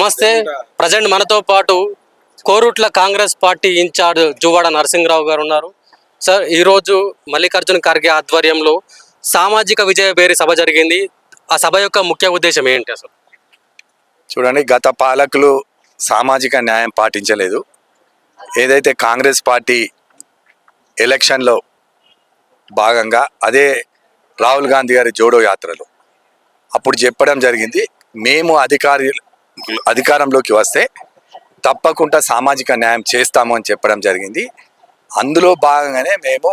నమస్తే. ప్రజెంట్ మనతో పాటు కోరుట్ల కాంగ్రెస్ పార్టీ ఇన్ఛార్జ్ జువాడ నరసింహరావు గారు ఉన్నారు. సార్ ఈరోజు మల్లికార్జున ఖర్గే ఆధ్వర్యంలో సామాజిక విజయ బేరి సభ జరిగింది. ఆ సభ యొక్క ముఖ్య ఉద్దేశం ఏంటి అసలు? చూడండి గత పాలకులు సామాజిక న్యాయం పాటించలేదు. ఏదైతే కాంగ్రెస్ పార్టీ ఎలక్షన్లో భాగంగా అదే రాహుల్ గాంధీ గారి జోడో యాత్రలో అప్పుడు చెప్పడం జరిగింది మేము అధికారి అధికారంలోకి వస్తే తప్పకుండా సామాజిక న్యాయం చేస్తాము అని చెప్పడం జరిగింది. అందులో భాగంగానే మేము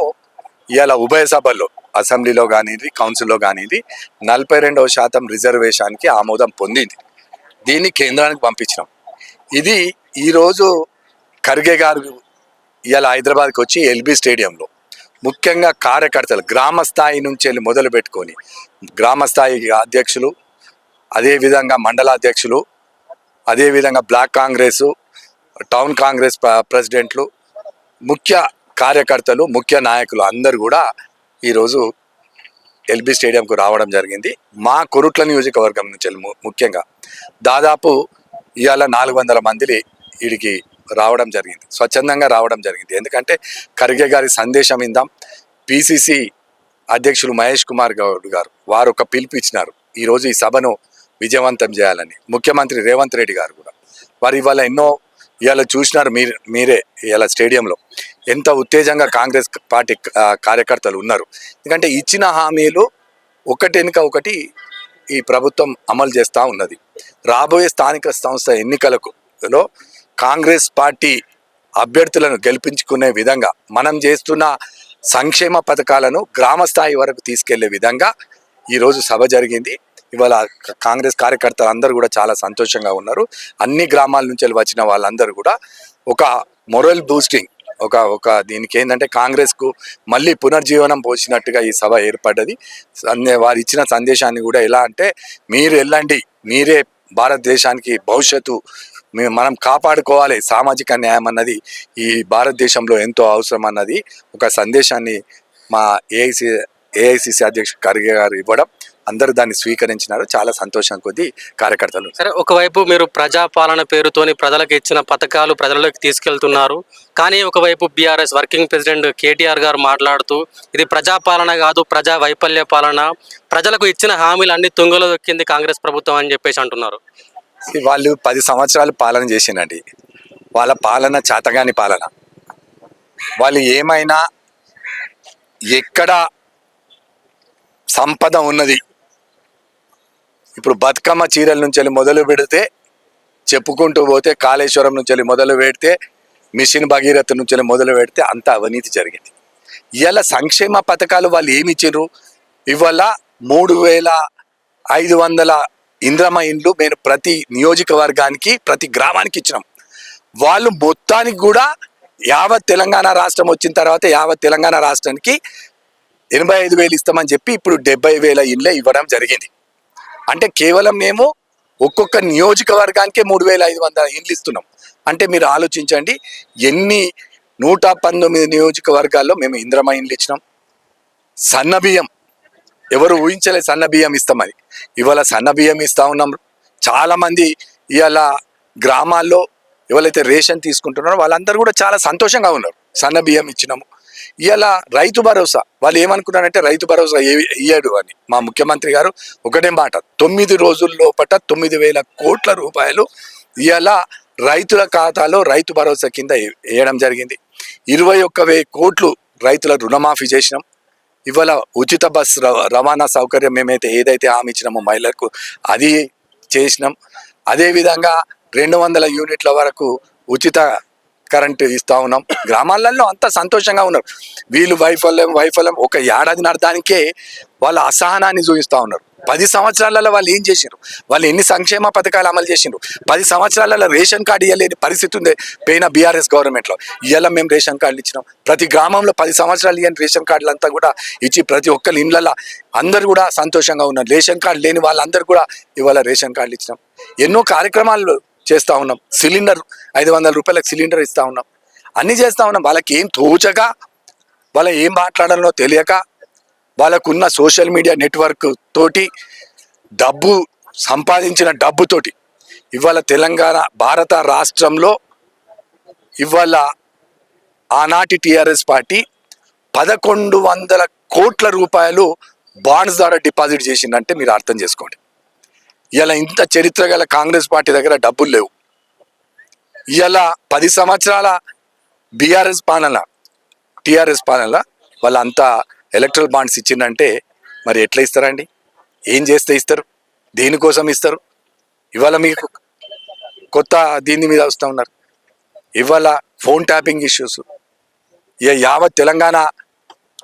ఇవాళ ఉభయ సభల్లో అసెంబ్లీలో కానిది కౌన్సిల్లో కానిది నలభై రెండవ శాతం రిజర్వేషన్కి ఆమోదం పొందింది. దీన్ని కేంద్రానికి పంపించినాం. ఇది ఈరోజు ఖర్గే గారు ఇవాళ హైదరాబాద్కి వచ్చి ఎల్బీ స్టేడియంలో ముఖ్యంగా కార్యకర్తలు గ్రామ స్థాయి నుంచి వెళ్ళి మొదలు పెట్టుకొని గ్రామ స్థాయి అధ్యక్షులు అదేవిధంగా మండల అధ్యక్షులు అదేవిధంగా బ్లాక్ కాంగ్రెస్ టౌన్ కాంగ్రెస్ ప్రెసిడెంట్లు ముఖ్య కార్యకర్తలు ముఖ్య నాయకులు అందరు కూడా ఈరోజు ఎల్బీ స్టేడియంకు రావడం జరిగింది. మా కొరుట్ల నియోజకవర్గం నుంచి ముఖ్యంగా దాదాపు ఇవాళ నాలుగు వందల మంది వీడికి రావడం జరిగింది. స్వచ్ఛందంగా రావడం జరిగింది. ఎందుకంటే ఖర్గే గారి సందేశం ఇందాం పిసిసి అధ్యక్షులు మహేష్ కుమార్ గౌడ్ గారు వారు ఒక పిలుపు ఇచ్చినారు. ఈరోజు ఈ సభను విజయవంతం చేయాలని. ముఖ్యమంత్రి రేవంత్ రెడ్డి గారు కూడా. వారు ఇవాళ ఎన్నో ఇవాళ చూసినారు మీరు మీరే ఇవాళ స్టేడియంలో. ఎంత ఉత్తేజంగా కాంగ్రెస్ పార్టీ కార్యకర్తలు ఉన్నారు. ఎందుకంటే ఇచ్చిన హామీలు ఒకటి వెనుక ఒకటి ఈ ప్రభుత్వం అమలు చేస్తూ ఉన్నది. రాబోయే స్థానిక సంస్థ ఎన్నికలకు లో కాంగ్రెస్ పార్టీ అభ్యర్థులను గెలిపించుకునే విధంగా మనం చేస్తున్న సంక్షేమ పథకాలను గ్రామ స్థాయి వరకు తీసుకెళ్ళే విధంగా ఈరోజు సభ జరిగింది. ఇవాళ కాంగ్రెస్ కార్యకర్తలు అందరూ కూడా చాలా సంతోషంగా ఉన్నారు. అన్ని గ్రామాల నుంచి వచ్చిన వాళ్ళందరూ కూడా ఒక మొరల్ బూస్టింగ్ ఒక ఒక దీనికి ఏంటంటే కాంగ్రెస్కు మళ్ళీ పునర్జీవనం పోసినట్టుగా ఈ సభ ఏర్పడ్డది. వారు ఇచ్చిన సందేశాన్ని కూడా ఎలా అంటే మీరు వెళ్ళండి మీరే భారతదేశానికి భవిష్యత్తు మనం కాపాడుకోవాలి సామాజిక న్యాయం అన్నది ఈ భారతదేశంలో ఎంతో అవసరం అన్నది ఒక సందేశాన్ని మా ఏఐసి ఏఐసిసి అధ్యక్షుడు ఖర్గే గారు ఇవ్వడం అందరూ దాన్ని స్వీకరించినారు. చాలా సంతోషం కొద్దీ కార్యకర్తలు సరే ఒకవైపు మీరు ప్రజాపాలన పేరుతోని ప్రజలకు ఇచ్చిన పథకాలు ప్రజలకు తీసుకెళ్తున్నారు. కానీ ఒకవైపు బీఆర్ఎస్ వర్కింగ్ ప్రెసిడెంట్ కేటీఆర్ గారు మాట్లాడుతూ ఇది ప్రజాపాలన కాదు ప్రజా వైఫల్య పాలన. ప్రజలకు ఇచ్చిన హామీలు అన్ని తుంగలో దొక్కింది కాంగ్రెస్ ప్రభుత్వం అని చెప్పేసి అంటున్నారు. వాళ్ళు పది సంవత్సరాలు పాలన చేసిండండి వాళ్ళ పాలన చేతగాని పాలన. వాళ్ళు ఏమైనా ఎక్కడ సంపద ఉన్నది. ఇప్పుడు బతుకమ్మ చీరల నుంచి వెళ్ళి మొదలు పెడితే చెప్పుకుంటూ పోతే కాళేశ్వరం నుంచి వెళ్ళి మొదలు పెడితే మిషన్ భగీరథ నుంచి వెళ్ళి మొదలు పెడితే అంత అవినీతి జరిగింది. ఇవాళ సంక్షేమ పథకాలు వాళ్ళు ఏమి ఇచ్చిండ్రు? ఇవాళ మూడు వేల ఐదు వందల ఇంద్రమ ఇండ్లు మేము ప్రతి నియోజకవర్గానికి ప్రతి గ్రామానికి ఇచ్చినాం. వాళ్ళు మొత్తానికి కూడా యావత్ తెలంగాణ రాష్ట్రం వచ్చిన తర్వాత యావత్ తెలంగాణ రాష్ట్రానికి ఎనభై ఐదు వేలు ఇస్తామని చెప్పి ఇప్పుడు డెబ్బై వేల ఇండ్లే ఇవ్వడం జరిగింది. అంటే కేవలం మేము ఒక్కొక్క నియోజకవర్గానికే మూడు వేల ఐదు వందల ఇండ్లు ఇస్తున్నాం. అంటే మీరు ఆలోచించండి ఎన్ని నూట పంతొమ్మిది నియోజకవర్గాల్లో మేము ఇంద్రమ ఇండ్లు ఇచ్చినాం. సన్న బియ్యం ఎవరు ఊహించలే సన్న బియ్యం ఇస్తామని ఇవాళ సన్న బియ్యం ఇస్తా ఉన్నాం. చాలామంది ఇవాళ గ్రామాల్లో ఎవరైతే రేషన్ తీసుకుంటున్నారో వాళ్ళందరూ కూడా చాలా సంతోషంగా ఉన్నారు. సన్న బియ్యం ఇచ్చినాము. ఇవాళ రైతు భరోసా. వాళ్ళు ఏమనుకున్నారంటే రైతు భరోసా ఇయ్యాడు ఇయ్యడు అని. మా ముఖ్యమంత్రి గారు ఒకటే మాట. తొమ్మిది రోజుల లోపట తొమ్మిది వేల కోట్ల రూపాయలు ఇవాళ రైతుల ఖాతాలో రైతు భరోసా కింద వేయడం జరిగింది. ఇరవై ఒక్క వెయ్యి కోట్లు రైతుల రుణమాఫీ చేసినాం. ఇవాళ ఉచిత బస్ రవాణా సౌకర్యం మేమైతే ఏదైతే హామీ ఇచ్చినామో మహిళలకు అది చేసినాం. అదేవిధంగా రెండు వందల యూనిట్ల వరకు ఉచిత కరెంట్ ఇస్తూ ఉన్నాం. గ్రామాలలో అంత సంతోషంగా ఉన్నారు. వీళ్ళు వైఫల్యం వైఫల్యం ఒక ఏడాది నడటానికే వాళ్ళ అసహనాన్ని చూపిస్తూ ఉన్నారు. పది సంవత్సరాలలో వాళ్ళు ఏం చేసిండ్రు? వాళ్ళు ఎన్ని సంక్షేమ పథకాలు అమలు చేసిండ్రు? పది సంవత్సరాలలో రేషన్ కార్డు ఇవ్వలేని పరిస్థితి ఉంది పోయిన బీఆర్ఎస్ గవర్నమెంట్లో. ఇవాళ మేము రేషన్ కార్డులు ఇచ్చినాం. ప్రతి గ్రామంలో పది సంవత్సరాలు ఇవ్వని రేషన్ కార్డులు అంతా కూడా ఇచ్చి ప్రతి ఒక్కరి ఇండ్లలో అందరు కూడా సంతోషంగా ఉన్నారు. రేషన్ కార్డు లేని వాళ్ళందరూ కూడా ఇవాళ రేషన్ కార్డులు ఇచ్చినాం. ఎన్నో కార్యక్రమాలు చేస్తూ ఉన్నాం. సిలిండర్ ఐదు వందల రూపాయలకు సిలిండర్ ఇస్తూ ఉన్నాం. అన్నీ చేస్తూ ఉన్నాం. వాళ్ళకి ఏం తోచక వాళ్ళ ఏం మాట్లాడాలో తెలియక వాళ్ళకున్న సోషల్ మీడియా నెట్వర్క్ తోటి డబ్బు సంపాదించిన డబ్బుతోటి ఇవాళ తెలంగాణ భారత రాష్ట్రంలో ఇవాళ ఆనాటి టీఆర్ఎస్ పార్టీ పదకొండు వందల కోట్ల రూపాయలు బాండ్స్ ద్వారా డిపాజిట్ చేసిందంటే మీరు అర్థం చేసుకోండి. ఇలా ఇంత చరిత్ర గల కాంగ్రెస్ పార్టీ దగ్గర డబ్బులు లేవు. ఇలా పది సంవత్సరాల బీఆర్ఎస్ పాలన టీఆర్ఎస్ పాలన వాళ్ళంతా ఎలక్ట్రల్ బాండ్స్ ఇచ్చిందంటే మరి ఎట్లా ఇస్తారండి? ఏం చేస్తే ఇస్తారు? దేనికోసం ఇస్తారు? ఇవాళ మీకు కొత్త దీని మీద వస్తూ ఉన్నారు. ఇవాళ ఫోన్ ట్యాపింగ్ ఇష్యూస్. ఇక యావత్ తెలంగాణ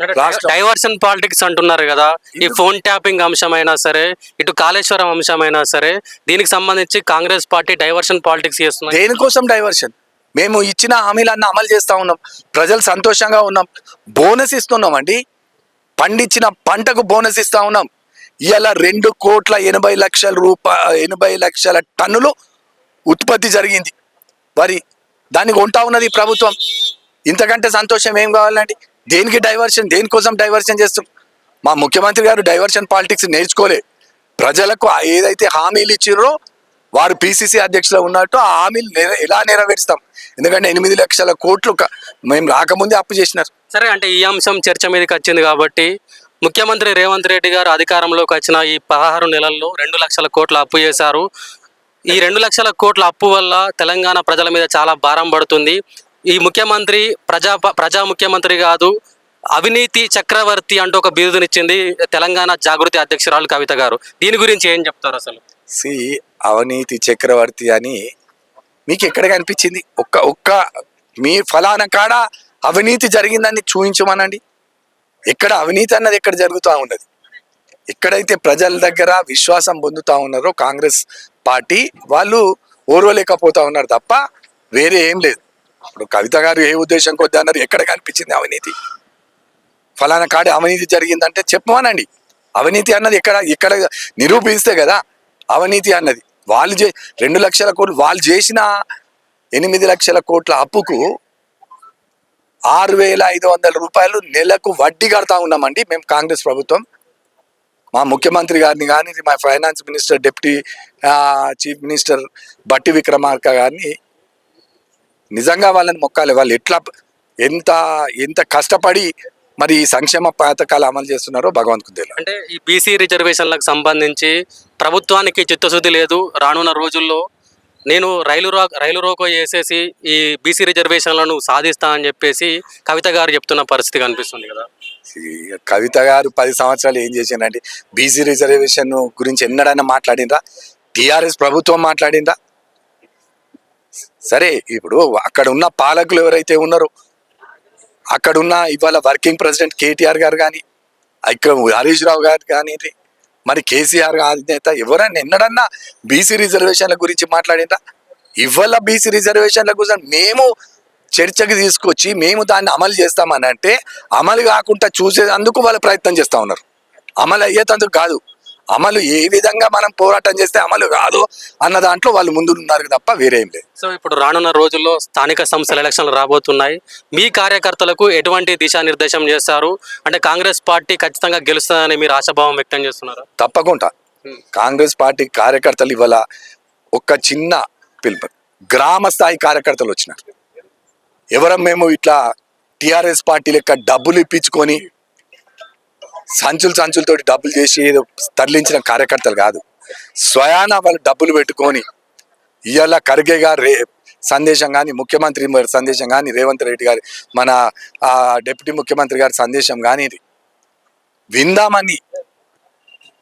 డైవర్షన్ పాలిటిక్స్ అంటున్నారు కదా. ఈ ఫోన్ ట్యాపింగ్ అంశమైనా సరే ఇటు కాళేశ్వరం అంశమైనా సరే దీనికి సంబంధించి కాంగ్రెస్ పార్టీ డైవర్షన్ పాలిటిక్స్ చేస్తున్నారు దేనికోసం డైవర్షన్ మేము ఇచ్చిన హామీలన్నీ అమలు చేస్తా ఉన్నాం. ప్రజలు సంతోషంగా ఉన్నాం. బోనస్ ఇస్తున్నాం అండి. పండించిన పంటకు బోనస్ ఇస్తా ఉన్నాం. ఇలా రెండు కోట్ల ఎనభై లక్షల రూపా ఎనభై లక్షల టన్నులు ఉత్పత్తి జరిగింది. వరి దానికి కొంటా ఉన్నది ప్రభుత్వం. ఇంతకంటే సంతోషం ఏం కావాలండి? దేనికి డైవర్షన్ దేనికోసం డైవర్షన్ చేస్తాం మా ముఖ్యమంత్రి గారు డైవర్షన్ పాలిటిక్స్ నేర్చుకోలే. ప్రజలకు ఏదైతే హామీలు ఇచ్చిర్రో వారు పిసిసి అధ్యక్షులు ఉన్నట్టు ఆ హామీలు ఎలా నెరవేరుస్తాం? ఎందుకంటే ఎనిమిది లక్షల కోట్లు మేము రాకముందే అప్పు చేసినారు. సరే అంటే ఈ అంశం చర్చ మీదకి వచ్చింది కాబట్టి ముఖ్యమంత్రి రేవంత్ రెడ్డి గారు అధికారంలోకి వచ్చిన ఈ పదహారు నెలల్లో రెండు లక్షల కోట్ల అప్పు చేశారు. ఈ రెండు లక్షల కోట్ల అప్పు వల్ల తెలంగాణ ప్రజల మీద చాలా భారం పడుతుంది. ఈ ముఖ్యమంత్రి ప్రజా ప్రజా ముఖ్యమంత్రి కాదు అవినీతి చక్రవర్తి అంటూ ఒక బిరుదునిచ్చింది తెలంగాణ జాగృతి అధ్యక్షురాలు కవిత గారు. దీని గురించి ఏం చెప్తారు అసలు? సి అవినీతి చక్రవర్తి అని మీకు ఎక్కడ కనిపించింది? ఒక్క ఒక్క మీ ఫలానా కాడ అవినీతి జరిగిందని చూపించమనండి. ఎక్కడ అవినీతి అన్నది ఎక్కడ జరుగుతూ ఉన్నది? ఎక్కడైతే ప్రజల దగ్గర విశ్వాసం పొందుతూ ఉన్నారో కాంగ్రెస్ పార్టీ వాళ్ళు ఓర్వలేకపోతా ఉన్నారు తప్ప వేరే ఏం లేదు. ఇప్పుడు కవిత గారు ఏ ఉద్దేశం కొద్ది అన్నారు ఎక్కడ కనిపించింది అవినీతి? ఫలానా కాడ అవినీతి జరిగిందంటే చెప్పమనండి. అవినీతి అన్నది ఎక్కడ ఎక్కడ నిరూపిస్తే కదా అవినీతి అన్నది. వాళ్ళు చే రెండు లక్షల కోట్లు వాళ్ళు చేసిన ఎనిమిది లక్షల కోట్ల అప్పుకు ఆరు వేల ఐదు వందల రూపాయలు నెలకు వడ్డీ కడతా ఉన్నామండి మేము కాంగ్రెస్ ప్రభుత్వం. మా ముఖ్యమంత్రి గారిని కానీ మా finance minister deputy chief minister Bhatti Vikramarka గారిని నిజంగా వాళ్ళని మొక్కాలి. వాళ్ళు ఎట్లా ఎంత ఎంత కష్టపడి మరి ఈ సంక్షేమ పథకాలు అమలు చేస్తున్నారో భగవంతుకు తెలియదు అంటే ఈ బీసీ రిజర్వేషన్లకు సంబంధించి ప్రభుత్వానికి చిత్తశుద్ధి లేదు రానున్న రోజుల్లో. నేను రైలు రో రైలు రోకో వేసేసి ఈ బీసీ రిజర్వేషన్లను సాధిస్తా అని చెప్పేసి కవిత గారు చెప్తున్న పరిస్థితి కనిపిస్తుంది కదా. కవిత గారు పది సంవత్సరాలు ఏం చేసిండ్రండి బీసీ రిజర్వేషన్ గురించి ఎన్నడైనా మాట్లాడిండ్రా? టిఆర్ఎస్ ప్రభుత్వం మాట్లాడిండ్రా? సరే ఇప్పుడు అక్కడ ఉన్న పాలకులు ఎవరైతే ఉన్నారో అక్కడ ఉన్న ఇవాళ వర్కింగ్ ప్రెసిడెంట్ కేటీఆర్ గారు కానీ ఇక్కడ హరీష్ రావు గారు కానీ మరి కేసీఆర్ అధినేత ఎవరైనా ఎన్నడన్నా బీసీ రిజర్వేషన్ల గురించి మాట్లాడిందా? ఇవాళ బీసీ రిజర్వేషన్ల గురించి మేము చర్చకి తీసుకొచ్చి మేము దాన్ని అమలు చేస్తామని అంటే అమలు కాకుండా చూసేందుకు వాళ్ళు ప్రయత్నం చేస్తూ ఉన్నారు. అమలు అయ్యేటందుకు కాదు. అమలు ఏ విధంగా మనం పోరాటం చేస్తే అమలు కాదు అన్న దాంట్లో వాళ్ళు ముందు ఉన్నారు తప్ప వేరేం లేదు. సో ఇప్పుడు రానున్న రోజుల్లో స్థానిక సంస్థల ఎలక్షన్లు రాబోతున్నాయి. మీ కార్యకర్తలకు ఎటువంటి దిశానిర్దేశం చేస్తారు? అంటే కాంగ్రెస్ పార్టీ ఖచ్చితంగా గెలుస్తుందని మీరు ఆశాభావం వ్యక్తం చేస్తున్నారా? తప్పకుండా. కాంగ్రెస్ పార్టీ కార్యకర్తలు ఇవాళ ఒక చిన్న పిలుపు. గ్రామ స్థాయి కార్యకర్తలు వచ్చినారు. ఎవరం మేము ఇట్లా టిఆర్ఎస్ పార్టీ లెక్క డబ్బులు ఇప్పించుకొని సంచులు సంచులతో డబ్బులు చేసి ఏదో తరలించిన కార్యకర్తలు కాదు. స్వయాన వాళ్ళు డబ్బులు పెట్టుకొని ఇవాళ ఖర్గే గారు రే సందేశం కానీ ముఖ్యమంత్రి సందేశం కానీ రేవంత్ రెడ్డి గారి మన డిప్యూటీ ముఖ్యమంత్రి గారి సందేశం కానీ ఇది. విందామని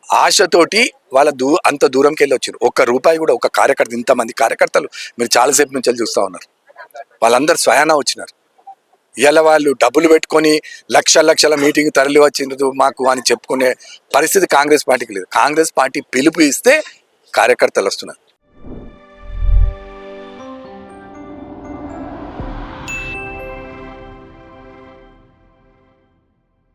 ఆశతోటి వాళ్ళ దూ అంత దూరంకి వెళ్ళి వచ్చారు ఒక్క రూపాయి కూడా ఒక కార్యకర్త ఇంతమంది కార్యకర్తలు మీరు చాలాసేపు నుంచి వెళ్ళి చూస్తూ ఉన్నారు. వాళ్ళందరూ స్వయాన వచ్చినారు. ఇలా వాళ్ళు డబ్బులు పెట్టుకొని లక్షల లక్షల మీటింగ్ తరలి వచ్చింది మాకు అని చెప్పుకునే పరిస్థితి కాంగ్రెస్ పార్టీకి లేదు. కాంగ్రెస్ పార్టీ పిలుపు ఇస్తే కార్యకర్తలు వస్తున్నారు.